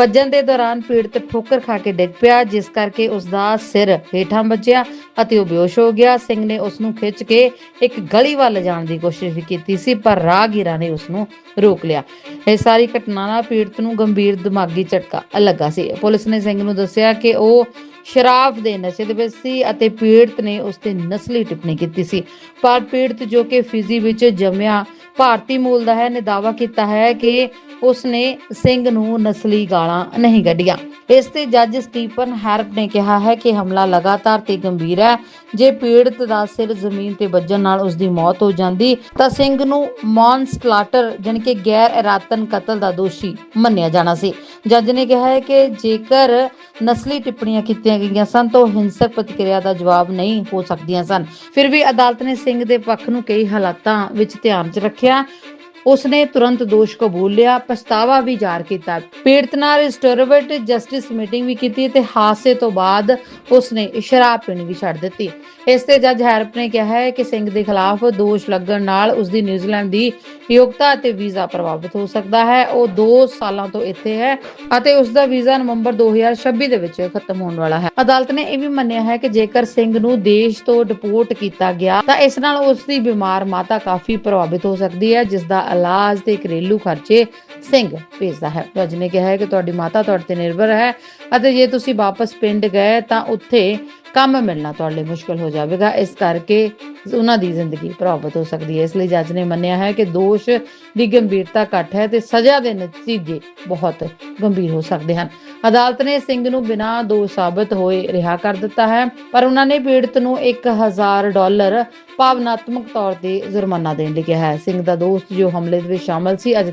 A: ਭੱਜਣ ਦੇ ਦੌਰਾਨ ਪੀੜਤ ਠੋਕਰ ਖਾ ਕੇ ਡਿੱਗ ਪਿਆ, ਜਿਸ ਕਰਕੇ ਉਸ ਦਾ ਸਿਰ ਹੇਠਾਂ ਵੱਜਿਆ ਅਤੇ ਉਹ ਬੇਹੋਸ਼ ਹੋ ਗਿਆ। ਸਿੰਘ ਨੇ ਉਸ ਨੂੰ ਖਿੱਚ ਕੇ ਇੱਕ ਗਲੀ ਵੱਲ ਜਾਣ ਦੀ ਕੋਸ਼ਿਸ਼ ਕੀਤੀ ਸੀ, ਪਰ ਰਾਹਗੀਰਾਂ ਨੇ ਉਸ ਨੂੰ ਰੋਕ ਲਿਆ। ਇਹ ਸਾਰੀ ਘਟਨਾ ਨਾਲ ਪੀੜਤ ਨੂੰ ਗੰਭੀਰ ਦਿਮਾਗੀ ਝਟਕਾ ਲੱਗਾ ਸੀ। ਪੁਲਿਸ ਨੇ ਸਿੰਘ ਨੂੰ ਦੱਸਿਆ ਕਿ ਉਹ ਸ਼ਰਾਬ ਦੇ ਨਸ਼ੇ ਦੇ ਵਿੱਚ ਸੀ ਅਤੇ ਪੀੜਤ ਨੇ ਉਸ ਤੇ ਨਸਲੀ ਟਿੱਪਣੀ ਕੀਤੀ ਸੀ। ਪਰ ਪੀੜਤ ਜੋ ਕਿ ਫਿਜ਼ੀ ਵਿੱਚ ਜੰਮਿਆ ਭਾਰਤੀ ਮੂਲ ਦਾ ਹੈ, ਨੇ ਦਾਅਵਾ ਕੀਤਾ ਹੈ ਕਿ ਉਸ ਨੇ ਸਿੰਘ ਨੂੰ ਨਸਲੀ ਗਾਲਾਂ ਨਹੀਂ ਕੱਢੀਆਂ। ਇਸ ਤੇ ਜੱਜ ਸਟੀਫਨ ਹੈਰਪ ਨੇ ਕਿਹਾ ਹੈ ਕਿ ਹਮਲਾ ਲਗਾਤਾਰ ਤੇ ਗੰਭੀਰ ਹੈ। ਜੇ ਪੀੜਤ ਦਾ ਸਿਰ ਜ਼ਮੀਨ ਤੇ ਵੱਜਣ ਨਾਲ ਉਸ ਦੀ ਮੌਤ ਹੋ ਜਾਂਦੀ, ਤਾਂ ਸਿੰਘ ਨੂੰ ਮੌਨਸਟਲਾਟਰ ਜਾਣੀ ਕਿ ਗੈਰ ਇਰਾਤਨ ਕਤਲ ਦਾ ਦੋਸ਼ੀ ਮੰਨਿਆ ਜਾਣਾ ਸੀ। ਜੱਜ ਨੇ ਕਿਹਾ ਹੈ ਕਿ ਜੇਕਰ ਨਸਲੀ ਟਿੱਪਣੀਆਂ ਕੀਤੀਆਂ ਗਈਆਂ ਸਨ ਤਾਂ ਉਹ ਹਿੰਸਕ ਪ੍ਰਤੀਕਿਰਿਆ ਦਾ ਜਵਾਬ ਨਹੀਂ ਹੋ ਸਕਦੀਆਂ ਸਨ। ਫਿਰ ਵੀ ਅਦਾਲਤ ਨੇ ਸਿੰਘ ਦੇ ਪੱਖ ਨੂੰ ਕਈ ਹਾਲਾਤਾਂ ਵਿੱਚ ਧਿਆਨ 'ਚ ਰੱਖਿਆ। ਉਸਨੇ ਤੁਰੰਤ ਦੋਸ਼ ਕਬੂਲ ਲਿਆ, ਪਛਤਾਵਾ ਵੀ ਜ਼ਾਹਰ ਕੀਤਾ। ਪੀੜਤ ਨਾਲ ਰਿਸਟੋਰੇਟਿਵ ਜਸਟਿਸ ਮੀਟਿੰਗ ਵੀ ਕੀਤੀ ਤੇ ਹਾਦਸੇ ਤੋਂ ਬਾਅਦ ਉਸਨੇ ਸ਼ਰਾਬ ਪੀਣੀ ਵੀ ਛੱਡ ਦਿੱਤੀ। ਇਸ ਤੇ ਜੱਜ ਹੈਰਪ ਨੇ ਕਿਹਾ ਹੈ ਕਿ ਸਿੰਘ ਦੇ ਖਿਲਾਫ ਦੋਸ਼ ਲੱਗਣ ਨਾਲ ਉਸ ਦੀ ਨਿਊਜ਼ੀਲੈਂਡ ਦੀ ਯੋਗਤਾ ਅਤੇ ਵੀਜ਼ਾ ਪ੍ਰਭਾਵਿਤ ਹੋ ਸਕਦਾ ਹੈ। ਉਹ 2 ਸਾਲਾਂ ਤੋਂ ਇੱਥੇ ਹੈ ਅਤੇ ਉਸ ਦਾ ਵੀਜ਼ਾ ਨਵੰਬਰ 2026 ਦੇ ਵਿੱਚ ਖਤਮ ਹੋਣ ਵਾਲਾ ਹੈ। ਅਦਾਲਤ ਨੇ ਇਹ ਵੀ ਮੰਨਿਆ ਹੈ ਕਿ ਜੇਕਰ ਸਿੰਘ ਨੂੰ ਦੇਸ਼ ਤੋਂ ਡਿਪੋਰਟ ਕੀਤਾ ਗਿਆ ਤਾਂ ਇਸ ਨਾਲ ਉਸ ਦੀ ਬਿਮਾਰ ਮਾਤਾ ਕਾਫੀ ਪ੍ਰਭਾਵਿਤ ਹੋ ਸਕਦੀ ਹੈ ਜਿਸ ਦਾ ਇਲਾਜ ਤੇ ਘਰੇਲੂ ਖਰਚੇ ਸਿੰਘ ਭੇਜਦਾ ਹੈ। ਜੱਜ ਨੇ ਕਿਹਾ ਹੈ ਕਿ ਤੁਹਾਡੀ ਮਾਤਾ ਤੁਹਾਡੇ ਤੇ ਨਿਰਭਰ ਹੈ ਅਤੇ ਜੇ ਤੁਸੀਂ ਵਾਪਸ ਪਿੰਡ ਗਏ ਤਾਂ ਉੱਥੇ ਕੰਮ ਮਿਲਣਾ ਤੁਹਾਡੇ ਲਈ ਮੁਸ਼ਕਲ ਹੋ ਜਾਵੇਗਾ। ਇਸ ਕਰਕੇ ਉਹਨਾਂ ਦੀ ਜ਼ਿੰਦਗੀ ਪ੍ਰਭਾਵਿਤ ਹੋ ਸਕਦੀ ਹੈ। ਇਸ ਲਈ ਜੱਜ ਨੇ ਮੰਨਿਆ ਹੈ ਕਿ ਦੋਸ਼ ਦੀ ਗੰਭੀਰਤਾ ਘੱਟ ਹੈ ਤੇ ਸਜ਼ਾ ਦੇ ਨਤੀਜੇ ਬਹੁਤ ਗੰਭੀਰ ਹੋ ਸਕਦੇ ਹਨ। ਅਦਾਲਤ ਨੇ ਸਿੰਘ ਨੂੰ ਬਿਨਾਂ ਦੋਸ਼ ਸਾਬਤ ਹੋਏ ਰਿਹਾ ਕਰ ਦਿੱਤਾ ਹੈ, ਪਰ ਉਹਨਾਂ ਨੇ ਪੀੜਤ ਨੂੰ 1000 ਡਾਲਰ ਭਾਵਨਾਤਮਕ ਤੌਰ ਤੇ ਜੁਰਮਾਨਾ ਦੇਣ ਲਈ ਕਿਹਾ ਹੈ। ਸਿੰਘ ਦਾ ਦੋਸਤ ਜੋ ਹਮਲੇ ਦੇ ਵਿੱਚ ਸ਼ਾਮਲ ਸੀ, ਅਜੇ